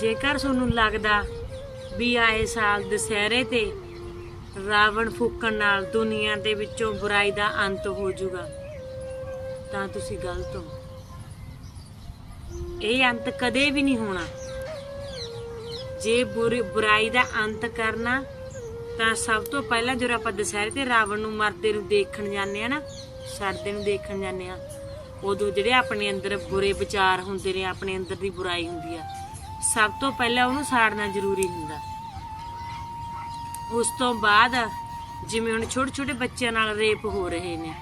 ਜੇਕਰ ਤੁਹਾਨੂੰ ਲੱਗਦਾ ਵੀ ਆਏ ਸਾਲ ਦੁਸਹਿਰੇ ਤੇ ਰਾਵਣ ਫੂਕਣ ਨਾਲ ਦੁਨੀਆ ਦੇ ਵਿੱਚੋਂ ਬੁਰਾਈ ਦਾ ਅੰਤ ਹੋ ਜਾਊਗਾ, ਤਾਂ ਤੁਸੀਂ ਗਲਤ ਹੋ ਇਹ ਅੰਤ ਕਦੇ ਵੀ ਨਹੀਂ ਹੋਣਾ। ਜੇ ਬੁਰੀ, ਬੁਰਾਈ ਦਾ ਅੰਤ ਕਰਨਾ, ਤਾਂ ਸਭ ਤੋਂ ਪਹਿਲਾਂ ਜਦੋਂ ਆਪਾਂ ਦੁਸਹਿਰੇ ਤੇ ਰਾਵਣ ਨੂੰ ਮਰਦੇ ਨੂੰ ਦੇਖਣ ਜਾਂਦੇ ਆ ਨਾ, ਸਰਦੇ ਨੂੰ ਦੇਖਣ ਜਾਂਦੇ ਆ, ਉਦੋਂ ਜਿਹੜੇ ਆਪਣੇ ਅੰਦਰ ਬੁਰੇ ਵਿਚਾਰ ਹੁੰਦੇ ਨੇ, ਆਪਣੇ ਅੰਦਰ ਦੀ ਬੁਰਾਈ ਹੁੰਦੀ ਆ ਸਭ ਤੋਂ ਪਹਿਲਾਂ ਉਹਨੂੰ ਸਾੜਨਾ ਜ਼ਰੂਰੀ ਹੁੰਦਾ। ਉਸ ਤੋਂ ਬਾਅਦ ਜਿਵੇਂ ਹੁਣ ਛੋਟੇ ਛੋਟੇ ਬੱਚਿਆਂ ਨਾਲ ਰੇਪ ਹੋ ਰਹੇ ਨੇ।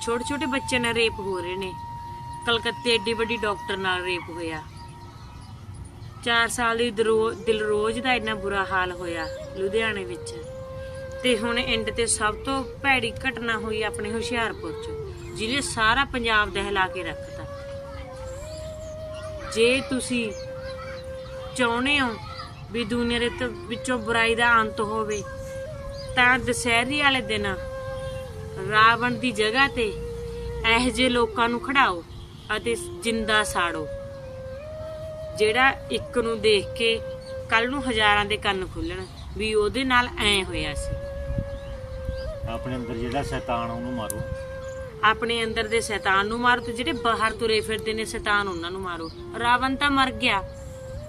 ਛੋਟੇ ਛੋਟੇ ਬੱਚਿਆਂ ਨਾਲ ਰੇਪ ਹੋ ਰਹੇ ਨੇ। ਕਲਕੱਤੇ ਏਡੀ ਵੱਡੀ ਡਾਕਟਰ ਨਾਲ ਰੇਪ ਹੋਇਆ। 4 ਸਾਲ ਦੀ ਦਰੋ- ਦਿਲਰੋਜ਼ ਦਾ ਇੰਨਾ ਬੁਰਾ ਹਾਲ ਹੋਇਆ ਲੁਧਿਆਣੇ ਵਿੱਚ। ਤੇ ਹੁਣ ਐਂਡ ਤੇ ਸਭ ਤੋਂ ਭੈੜੀ ਘਟਨਾ ਹੋਈ ਆਪਣੇ ਹੁਸ਼ਿਆਰਪੁਰ 'ਚ, ਜਿਹਨੇ ਸਾਰਾ ਪੰਜਾਬ ਦਹਿਲਾ ਕੇ ਰੱਖਤਾ। ਜੇ ਤੁਸੀਂ ਚਾਹੁੰਦੇ ਹੋ ਵੀ ਦੁਨੀਆ ਦੇ ਵਿੱਚੋਂ ਬੁਰਾਈ ਦਾ ਅੰਤ ਹੋਵੇ, ਤਾਂ ਦਸਹਿਰੇ ਵਾਲੇ ਦਿਨ ਰਾਵਣ ਦੀ ਜਗ੍ਹਾ ਤੇ ਇਹ ਜਿਹੇ ਲੋਕਾਂ ਨੂੰ ਖੜਾਓ ਅਤੇ ਜਿੰਦਾ ਸਾੜੋ, ਜਿਹੜਾ ਇੱਕ ਨੂੰ ਦੇਖ ਕੇ ਕੱਲ ਨੂੰ ਹਜ਼ਾਰਾਂ ਦੇ ਕੰਨ ਖੁੱਲਣ ਵੀ ਉਹਦੇ ਨਾਲ ਐ ਹੋਇਆ ਸੀ। ਆਪਣੇ ਅੰਦਰ ਜਿਹੜਾ ਸ਼ੈਤਾਨ ਉਹਨੂੰ ਮਾਰੋ। ਆਪਣੇ ਅੰਦਰ ਦੇ ਸ਼ੈਤਾਨ ਨੂੰ ਮਾਰੋ ਤੇ ਜਿਹੜੇ ਬਾਹਰ ਤੁਰੇ ਫਿਰਦੇ ਨੇ, ਸ਼ੈਤਾਨ ਉਹਨਾਂ ਨੂੰ ਮਾਰੋ। ਰਾਵਣ ਤਾਂ ਮਰ ਗਿਆ।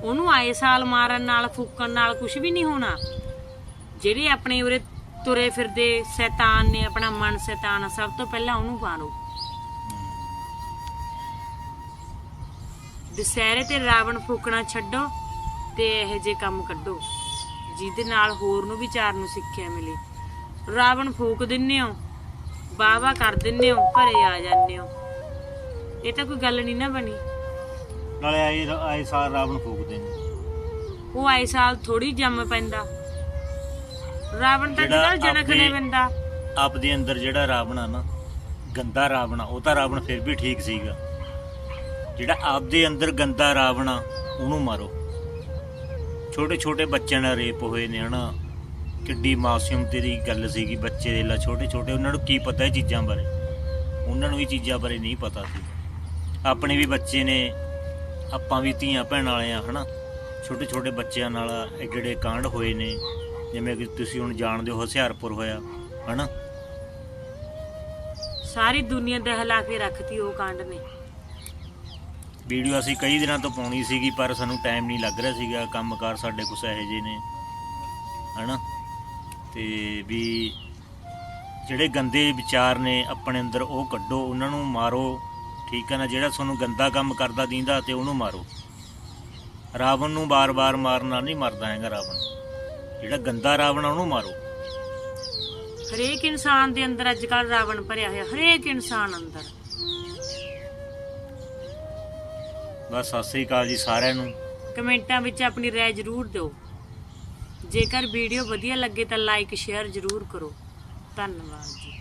ਉਹਨੂੰ ਆਏ ਸਾਲ ਮਾਰਨ ਨਾਲ, ਫੂਕਣ ਨਾਲ ਕੁਝ ਵੀ ਨਹੀਂ ਹੋਣਾ। ਜਿਹੜੇ ਆਪਣੇ ਉਰੇ ਤੁਰੇ ਫਿਰਦੇ ਸ਼ੈਤਾਨ ਨੇ, ਆਪਣਾ ਮਨ ਸ਼ੈਤਾਨ ਸਭ ਤੋਂ ਪਹਿਲਾਂ ਉਹਨੂੰ ਮਾਰੋ। ਦੁਸਹਿਰੇ ਤੇ ਰਾਵਣ ਫੂਕਣਾ ਛੱਡੋ ਤੇ ਇਹੋ ਜੇ ਕੰਮ ਕੱਢੋ, ਜਿਹਦੇ ਨਾਲ ਹੋਰ ਨੂੰ ਵਿਚਾਰ ਨੂੰ ਸਿੱਖਿਆ ਮਿਲੇ। ਰਾਵਣ ਫੂਕ ਦਿੰਨੇ ਹੋ ਬਾਵਾ ਕਰ ਦਿੰਨੇ ਹੋ ਘਰੇ ਆ ਜਾਂਦੇ ਹੋ। ਇਹ ਤਾਂ ਕੋਈ ਗੱਲ ਨਹੀਂ ਨਾ ਬਣੀ। ਨਾਲੇ ਆਏ ਆਏ ਸਾਲ ਰਾਵਣ ਫੂਕਦੇ ਨੇ ਉਹ ਆਏ ਸਾਲ ਥੋੜੀ ਜੰਮ ਪੈਂਦਾ। ਰਾਵਣ ਤਾਂ ਜਿਹੜਾ ਜਿਹੜਾ ਜਨਕ ਨੇ ਬੰਦਾ। ਆਪਦੇ ਅੰਦਰ ਜਿਹੜਾ ਰਾਵਣ ਆ ਨਾ ਗੰਦਾ ਰਾਵਣ ਆ ਉਹ ਤਾਂ ਰਾਵਣ ਫਿਰ ਵੀ ਠੀਕ ਸੀਗਾ। ਜਿਹੜਾ ਆਪਦੇ ਅੰਦਰ ਗੰਦਾ ਰਾਵਣ ਆ ਉਹਨੂੰ ਮਾਰੋ। ਛੋਟੇ ਛੋਟੇ ਬੱਚਿਆਂ ਨਾਲ ਰੇਪ ਹੋਏ ਨੇ ਹਨਾ। ਕਿੱਡੀ ਮਾਸੂਮ ਤੇਰੀ ਗੱਲ ਸੀਗੀ ਬੱਚੇ ਦੇ ਲਾ ਛੋਟੇ ਛੋਟੇ ਉਹਨਾਂ ਨੂੰ ਕੀ ਪਤਾ ਇਹ ਚੀਜ਼ਾਂ ਬਾਰੇ? ਉਹਨਾਂ ਨੂੰ ਇਹ ਚੀਜ਼ਾਂ ਬਾਰੇ ਨਹੀਂ ਪਤਾ ਸੀ। ਆਪਣੇ ਵੀ ਬੱਚੇ ਨੇ ਆਪਾਂ ਵੀ ਧੀਆਂ ਭੈਣਾਂ ਵਾਲੇ ਆ ਹਨਾ? ਛੋਟੇ ਛੋਟੇ ਬੱਚਿਆਂ ਨਾਲ ਜਿਹੜੇ ਕਾਂਡ ਹੋਏ ਨੇ ਜਿਵੇਂ ਕਿ ਤੁਸੀਂ ਹੁਣ ਜਾਣਦੇ ਹੋ ਹੁਸ਼ਿਆਰਪੁਰ ਹੋਇਆ ਹਨਾ? ਸਾਰੀ ਦੁਨੀਆ ਦਹਿਲਾ ਕੇ ਰੱਖਤੀ ਉਹ ਕਾਂਡ ਨੇ। ਵੀਡੀਓ ਅਸੀਂ ਕਈ ਦਿਨਾਂ ਤੋਂ ਪਾਉਣੀ ਸੀਗੀ ਪਰ ਸਾਨੂੰ ਟਾਈਮ ਨਹੀਂ ਲੱਗ ਰਿਹਾ ਸੀਗਾ ਕੰਮਕਾਰ ਸਾਡੇ ਕੁਛ ਇਹੋ ਜਿਹੇ ਨੇ ਹਨਾ? ਤੇ ਵੀ ਜਿਹੜੇ ਗੰਦੇ ਵਿਚਾਰ ਨੇ ਆਪਣੇ ਅੰਦਰ ਉਹ ਕੱਢੋ ਉਹਨਾਂ ਨੂੰ ਮਾਰੋ ਠੀਕ ਹੈ ਨਾ? ਜਿਹੜਾ ਤੁਹਾਨੂੰ ਗੰਦਾ ਕੰਮ ਕਰਦਾ ਦੀਂਦਾ ਤੇ ਉਹਨੂੰ ਮਾਰੋ। ਰਾਵਣ ਨੂੰ ਬਾਰ-ਬਾਰ ਮਾਰਨ ਨਾਲ ਨਹੀਂ ਮਰਦਾ ਹੈਗਾ ਰਾਵਣ। ਜਿਹੜਾ ਗੰਦਾ ਰਾਵਣ ਆ ਉਹਨੂੰ ਮਾਰੋ। ਹਰੇਕ ਇਨਸਾਨ ਦੇ ਅੰਦਰ ਅੱਜ ਕੱਲ ਰਾਵਣ ਭਰਿਆ ਹੋਇਆ ਹਰੇਕ ਇਨਸਾਨ ਅੰਦਰ। ਬਸ ਸਤਿ ਸ੍ਰੀ ਅਕਾਲ ਜੀ ਸਾਰਿਆਂ ਨੂੰ। ਕਮੈਂਟਾਂ ਵਿੱਚ ਆਪਣੀ ਰਾਏ ਜ਼ਰੂਰ ਦਿਓ। ਜੇਕਰ ਵੀਡੀਓ ਵਧੀਆ ਲੱਗੇ ਤਾਂ ਲਾਈਕ ਸ਼ੇਅਰ ਜ਼ਰੂਰ ਕਰੋ। ਧੰਨਵਾਦ ਜੀ।